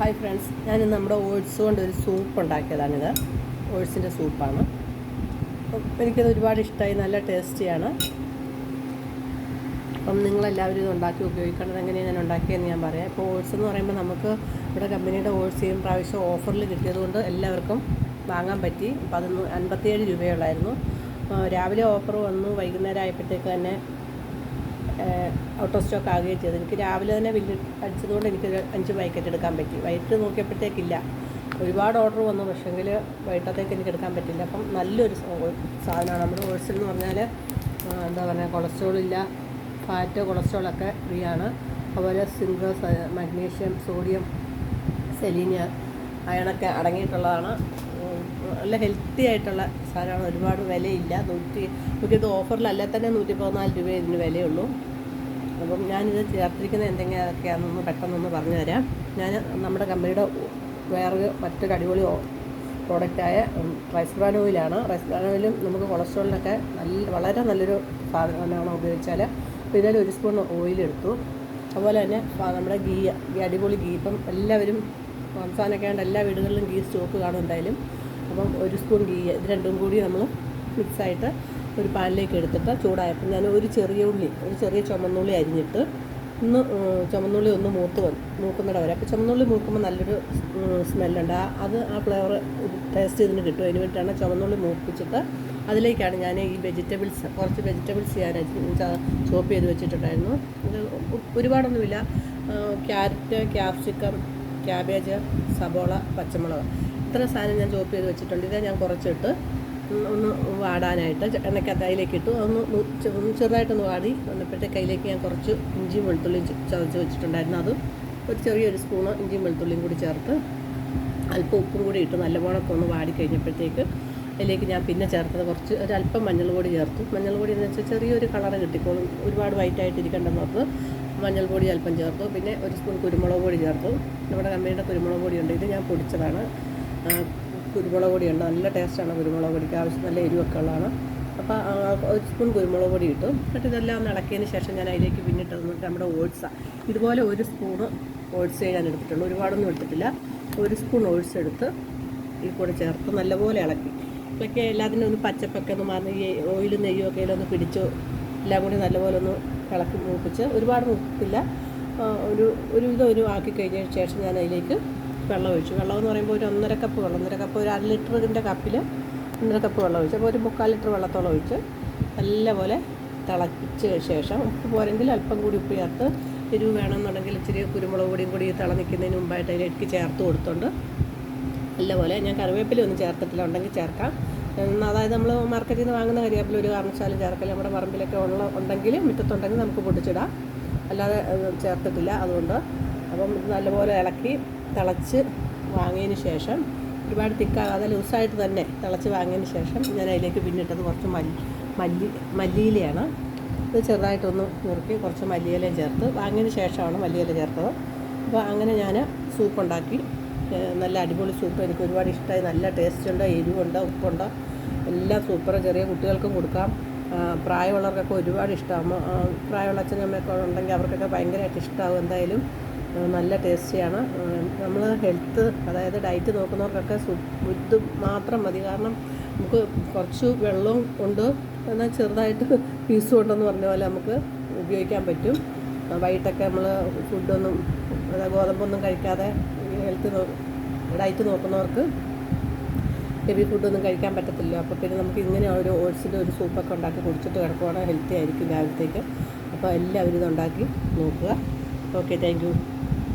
Hi friends ഞാൻ നമ്മുടെ oats കൊണ്ട് ഒരു സൂപ്പ് ഉണ്ടാക്കിയതാണിത് ഓട്സിന്റെ സൂപ്പാണ് എനിക്കത് ഒരുപാട് ഇഷ്ടമായി നല്ല ടേസ്റ്റിയാണ് അപ്പം നിങ്ങളെല്ലാവരും ഇത് ഉണ്ടാക്കി ഉപയോഗിക്കേണ്ടത് എങ്ങനെയാണ് ഞാൻ ഉണ്ടാക്കിയതെന്ന് ഞാൻ പറയാം. ഇപ്പോൾ ഓട്സ് എന്ന് പറയുമ്പോൾ നമുക്ക് ഇവിടെ കമ്പനിയുടെ ഓട്സ് ചെയ്യും പ്രാവശ്യം ഓഫറിൽ കിട്ടിയതുകൊണ്ട് എല്ലാവർക്കും വാങ്ങാൻ പറ്റി. അത് അൻപത്തിയേഴ് രൂപയുള്ളായിരുന്നു. രാവിലെ ഓഫർ വന്നു വൈകുന്നേരം ആയപ്പോഴത്തേക്ക് തന്നെ ഔട്ട് ഓഫ് സ്റ്റോക്ക് ആകുകയും ചെയ്തു. എനിക്ക് രാവിലെ തന്നെ ബില്ല് അടിച്ചതുകൊണ്ട് എനിക്ക് അഞ്ച് പാക്കറ്റ് എടുക്കാൻ പറ്റി. വൈകിട്ട് നോക്കിയപ്പോഴത്തേക്കില്ല. ഒരുപാട് ഓർഡർ വന്നു പക്ഷേങ്കിൽ വൈകിട്ടത്തേക്ക് എനിക്ക് എടുക്കാൻ പറ്റില്ല. അപ്പം നല്ലൊരു സാധനമാണ്. നമ്മുടെ ഓട്സിൽ എന്ന് പറഞ്ഞാൽ എന്താ പറയുക കൊളസ്ട്രോൾ ഇല്ല ഫാറ്റ് കൊളസ്ട്രോളൊക്കെ ഫ്രീ ആണ്. അതുപോലെ സിങ്ക് മഗ്നീഷ്യം സോഡിയം സെലീനിയ അയണൊക്കെ അടങ്ങിയിട്ടുള്ളതാണ്. നല്ല ഹെൽത്തി ആയിട്ടുള്ള സാധനമാണ്. ഒരുപാട് വിലയില്ല. നൂറ്റി നമുക്കിത് ഓഫറിലല്ല തന്നെ നൂറ്റി പതിനാല് രൂപ ഇതിന് വിലയുള്ളൂ. അപ്പം ഞാനിത് ചേർത്തിരിക്കുന്ന എന്തെങ്കിലുമൊക്കെയാണെന്നൊന്ന് പെട്ടെന്നൊന്ന് പറഞ്ഞു തരാം ഞാൻ നമ്മുടെ കമ്പനിയുടെ വേറൊരു മറ്റൊരു അടിപൊളി പ്രോഡക്റ്റായ റൈസ് ബ്രാൻ ഓയിലാണ് റൈസ് ബ്രാൻ ഓയിലും നമുക്ക് കൊളസ്ട്രോളിനൊക്കെ നല്ല വളരെ നല്ലൊരു സാധനമാണ് ഉപയോഗിച്ചാൽ അപ്പോൾ ഇതിൽ ഒരു സ്പൂൺ ഓയിലെടുത്തു അതുപോലെ തന്നെ നമ്മുടെ ഗീ അടിപൊളി ഗീ ഇപ്പം എല്ലാവരും റംസാനൊക്കെ ആണ്ട് എല്ലാ വീടുകളിലും ഗീ സ്റ്റോക്ക് കാണും എന്തായാലും. അപ്പം ഒരു സ്പൂൺ ഗീ ഇത് രണ്ടും കൂടി നമ്മൾ മിക്സായിട്ട് ഒരു പാനിലേക്ക് എടുത്തിട്ട് ചൂടായപ്പോൾ ഞാൻ ഒരു ചെറിയ ഉള്ളി ഒരു ചെറിയ ചുമന്നുള്ളി അരിഞ്ഞിട്ട് ഒന്ന് ചുമന്നുള്ളി ഒന്ന് മൂത്ത് വന്നു മൂക്കുന്നിട വരെ. അപ്പോൾ ചുമന്നുള്ളി മൂക്കുമ്പോൾ നല്ലൊരു സ്മെല്ലുണ്ട്. ആ അത് ആ ഫ്ലേവർ ടേസ്റ്റ് ഇതിന് കിട്ടും. അതിന് വേണ്ടിയിട്ടാണ് ചുമന്നുള്ളി മൂപ്പിച്ചിട്ട് അതിലേക്കാണ് ഞാൻ ഈ വെജിറ്റബിൾസ് കുറച്ച് വെജിറ്റബിൾസ് ഞാൻ ചോപ്പ് ചെയ്ത് വെച്ചിട്ടുണ്ടായിരുന്നു. ഒരുപാടൊന്നുമില്ല. ക്യാരറ്റ് ക്യാപ്സിക്കം ക്യാബേജ് സബോള പച്ചമുളക്. ഇത്ര സാധനം ഞാൻ ചോപ്പ് ചെയ്ത് വെച്ചിട്ടുണ്ട്. ഇത് ഞാൻ കുറച്ചിട്ട് ഒന്ന് വാടാനായിട്ട് എണ്ണക്കകത്ത് അതിലേക്ക് ഇട്ടു. ഒന്ന് ചെറുതായിട്ടൊന്ന് വാടി. വന്നപ്പോഴത്തേക്ക് അതിലേക്ക് ഞാൻ കുറച്ച് ഇഞ്ചിയും വെളുത്തുള്ളിയും ചതച്ച് വെച്ചിട്ടുണ്ടായിരുന്നു അതും. ഒരു ചെറിയൊരു സ്പൂണോ ഇഞ്ചിയും വെളുത്തുള്ളിയും കൂടി ചേർത്ത് അല്പം ഉപ്പും കൂടി ഇട്ട് നല്ലവണ്ണമൊക്കെ ഒന്ന് വാടി കഴിഞ്ഞപ്പോഴത്തേക്ക് അതിലേക്ക് ഞാൻ പിന്നെ ചേർത്തത് കുറച്ച് ഒരല്പം മഞ്ഞൾ പൊടി ചേർത്തു. മഞ്ഞൾ പൊടി എന്ന് വെച്ചാൽ ചെറിയൊരു കളറ് കിട്ടിക്കോളും. ഒരുപാട് വൈറ്റ് ആയിട്ട് ഇരിക്കേണ്ടെന്ന് ഓർത്ത് മഞ്ഞൾ പൊടി അല്പം ചേർത്തു. പിന്നെ ഒരു സ്പൂൺ കുരുമുളക് പൊടി ചേർത്തു. നമ്മുടെ കമ്പനിയുടെ കുരുമുളക് പൊടിയുണ്ട്. ഇത് ഞാൻ പൊടിച്ചതാണ്. കുരുമുളക് പൊടിയുണ്ട്. നല്ല ടേസ്റ്റാണ് കുരുമുളക് പൊടിക്ക്. ആവശ്യം നല്ല എരിവൊക്കെ ഉള്ളതാണ് അപ്പോൾ ഒരു സ്പൂൺ കുരുമുളക് പൊടി ഇട്ടു. എന്നിട്ട് ഇതെല്ലാം ഒന്ന് ഇളക്കിയതിന് ശേഷം ഞാൻ അതിലേക്ക് പിന്നിട്ട് തന്നിട്ട് നമ്മുടെ ഓട്സാണ് ഇതുപോലെ ഒരു സ്പൂണ് ഓട്സേ ഞാൻ എടുത്തിട്ടുള്ളൂ. ഒരുപാടൊന്നും എടുത്തിട്ടില്ല. ഒരു സ്പൂൺ ഓട്സ് എടുത്ത് ഈ കൂടെ ചേർത്ത് നല്ലപോലെ ഇളക്കി. ഇതൊക്കെ എല്ലാത്തിനും ഒന്ന് പച്ചപ്പൊക്കെ ഒന്ന് മാറി ഈ ഓയിലും നെയ്യും ഒക്കെ ഒന്ന് പിടിച്ചു എല്ലാം കൂടി നല്ലപോലെ ഒന്ന് ഇളക്കി മൂപ്പിച്ച് ഒരുപാട് മൂപ്പില്ല. ഒരു ഒരു ഒരു ആക്കി കഴിഞ്ഞ ശേഷം ഞാൻ അതിലേക്ക് വെള്ളം ഒഴിച്ചു. വെള്ളം എന്ന് പറയുമ്പോൾ ഒരു ഒന്നര കപ്പ് വെള്ളം. ഒന്നര കപ്പ് ഒരു അര ലിറ്ററിന്റെ കപ്പിൽ ഒന്നര കപ്പ് വെള്ളം ഒഴിച്ചു. അപ്പോൾ ഒരു മുക്കാൽ ലിറ്റർ വെള്ളത്തോളം ഒഴിച്ച് നല്ലപോലെ തിളച്ച ശേഷം ഉപ്പ് പോരെങ്കിൽ അല്പം കൂടി ഉപ്പ് ചേർത്ത് എരിവ് വേണമെന്നുണ്ടെങ്കിൽ ഇച്ചിരി കുരുമുളക് പൊടിയും കൂടി തിളനിൽക്കുന്നതിന് മുമ്പായിട്ട് അതിലേക്ക് ചേർത്ത് കൊടുത്തുകൊണ്ട് നല്ലപോലെ ഞാൻ കറിവേപ്പില ഒന്നും ചേർത്തിട്ടില്ല. ഉണ്ടെങ്കിൽ ചേർക്കാം. അതായത് നമ്മൾ മാർക്കറ്റിൽ നിന്ന് വാങ്ങുന്ന കരിവേപ്പില ഒരു കാരണവശാലും ചേർക്കില്ല. നമ്മുടെ പറമ്പിലൊക്കെ ഉള്ള ഉണ്ടെങ്കിൽ മുറ്റത്തുണ്ടെങ്കിൽ നമുക്ക് പൊടിച്ചിടാം അല്ലാതെ ചേർത്തിട്ടില്ല. അതുകൊണ്ട് അപ്പം നല്ലപോലെ ഇളക്കി തിളച്ച് വാങ്ങിയതിന് ശേഷം ഒരുപാട് തിക്കാകാതെ ലൂസായിട്ട് തന്നെ തിളച്ച് വാങ്ങിയതിന് ശേഷം ഞാൻ അതിലേക്ക് പിന്നിട്ടത് കുറച്ച് മല്ലി മല്ലി മല്ലിയിലയാണ്. ഇത് ചെറുതായിട്ടൊന്ന് നുറുക്കി കുറച്ച് മല്ലിയിലയും ചേർത്ത് വാങ്ങിയതിന് ശേഷമാണ് മല്ലിയില ചേർത്തത്. അപ്പോൾ അങ്ങനെ ഞാൻ സൂപ്പ് ഉണ്ടാക്കി നല്ല അടിപൊളി സൂപ്പ്. എനിക്ക് ഒരുപാട് ഇഷ്ടമായി നല്ല ടേസ്റ്റ് ഉണ്ട്. എരിവുണ്ട് ഉപ്പുണ്ട്. എല്ലാം സൂപ്പർ ചെറിയ കുട്ടികൾക്കും കൊടുക്കാം. പ്രായമുള്ളവർക്കൊക്കെ ഒരുപാട് ഇഷ്ടമാകും പ്രായമുള്ള അച്ഛനമ്മയൊക്കെ ഉണ്ടെങ്കിൽ അവർക്കൊക്കെ ഭയങ്കരമായിട്ട് ഇഷ്ടമാകും എന്തായാലും. നല്ല ടേസ്റ്റിയാണ്. നമ്മൾ ഹെൽത്ത് അതായത് ഡയറ്റ് നോക്കുന്നവർക്കൊക്കെ ഇത് മാത്രം മതി. കാരണം നമുക്ക് കുറച്ച് വെള്ളവും ഉണ്ട്. എന്നാൽ ചെറുതായിട്ട് പീസും ഉണ്ടെന്ന് പറഞ്ഞ പോലെ നമുക്ക് ഉപയോഗിക്കാൻ പറ്റും. വൈകിട്ടൊക്കെ നമ്മൾ ഫുഡൊന്നും അതായത് ഗോതമ്പൊന്നും കഴിക്കാതെ ഹെൽത്ത് ഡയറ്റ് നോക്കുന്നവർക്ക് ഹെവി ഫുഡൊന്നും കഴിക്കാൻ പറ്റത്തില്ല അപ്പോൾ പിന്നെ നമുക്ക് ഇങ്ങനെ ഒരു ഓട്സിന്റെ ഒരു സൂപ്പൊക്കെ ഉണ്ടാക്കി കുടിച്ചിട്ട് കിടക്കുവാണെങ്കിൽ ഹെൽത്തി ആയിരിക്കും രാവിലത്തേക്ക്. അപ്പോൾ എല്ലാവരും ഇത് ഉണ്ടാക്കി നോക്കുക. Okay thank